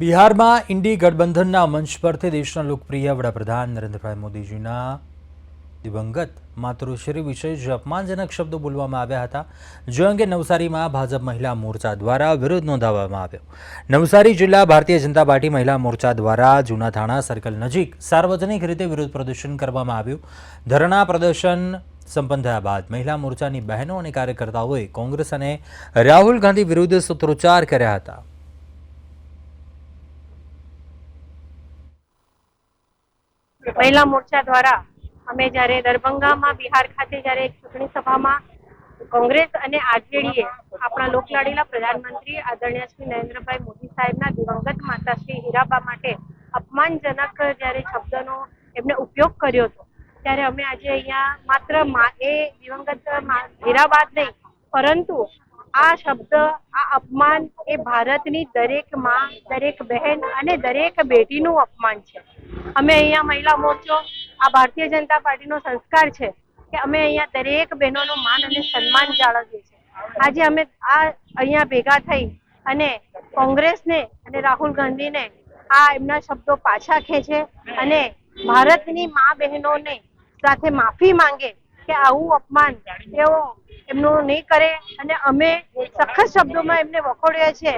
બિહારમાં ઇન્ડી ગઠબંધનના મંચ પરથી દેશના લોકપ્રિય વડાપ્રધાન નરેન્દ્રભાઈ મોદીજીના દિવંગત માતૃશ્રી વિશે જે અપમાનજનક શબ્દો બોલવામાં આવ્યા હતા. જે અંગે નવસારીમાં ભાજપ મહિલા મોરચા દ્વારા વિરોધ નોંધાવવામાં આવ્યો. નવસારી જિલ્લા ભારતીય જનતા પાર્ટી મહિલા મોરચા દ્વારા જૂના થાણા સર્કલ નજીક સાર્વજનિક રીતે વિરોધ પ્રદર્શન કરવામાં આવ્યું. ધરણા પ્રદર્શન સંપન્ન થયા બાદ મહિલા મોરચાની બહેનો અને કાર્યકર્તાઓએ કોંગ્રેસ અને રાહુલ ગાંધી વિરુદ્ધ સૂત્રોચ્ચાર કર્યા હતા. મહિલા મોરચા દ્વારા અમે જ્યારે દરભંગામાં બિહાર ખાતે જ્યારે એક ચૂંટણી સભામાં કોંગ્રેસ અને આરજેડીએ આપણા લોકલાડીલા પ્રધાનમંત્રી આદરણીય શ્રી નરેન્દ્રભાઈ મોદી સાહેબના દિવંગત માતા શ્રી હીરાબા માટે અપમાનજનક જ્યારે શબ્દનો એમને ઉપયોગ કર્યો હતો, ત્યારે અમે આજે અહીંયા માત્ર એ દિવંગત મા- હીરાબા નહીં, પરંતુ આ શબ્દ, આ અપમાન એ ભારતની દરેકમાં, દરેક બહેન અને દરેક બેટીનું અપમાન છે. અમે અહીંયા મહિલા મોરચો, આ ભારતીય જનતા પાર્ટીનો સંસ્કાર છે કે અમે અહીંયા દરેક બહેનોનું માન અને સન્માન જાળવીએ છીએ. આજે અમે આ અહીંયા ભેગા થઈ અને કોંગ્રેસને અને રાહુલ ગાંધીને આ એમના શબ્દો પાછા ખેંચે અને ભારતની મા બહેનોને સાથે માફી માંગે કે આવું અપમાન તેઓ એમનું નહીં કરે અને અમે સખત શબ્દોમાં એમને વખોડ્યા છે.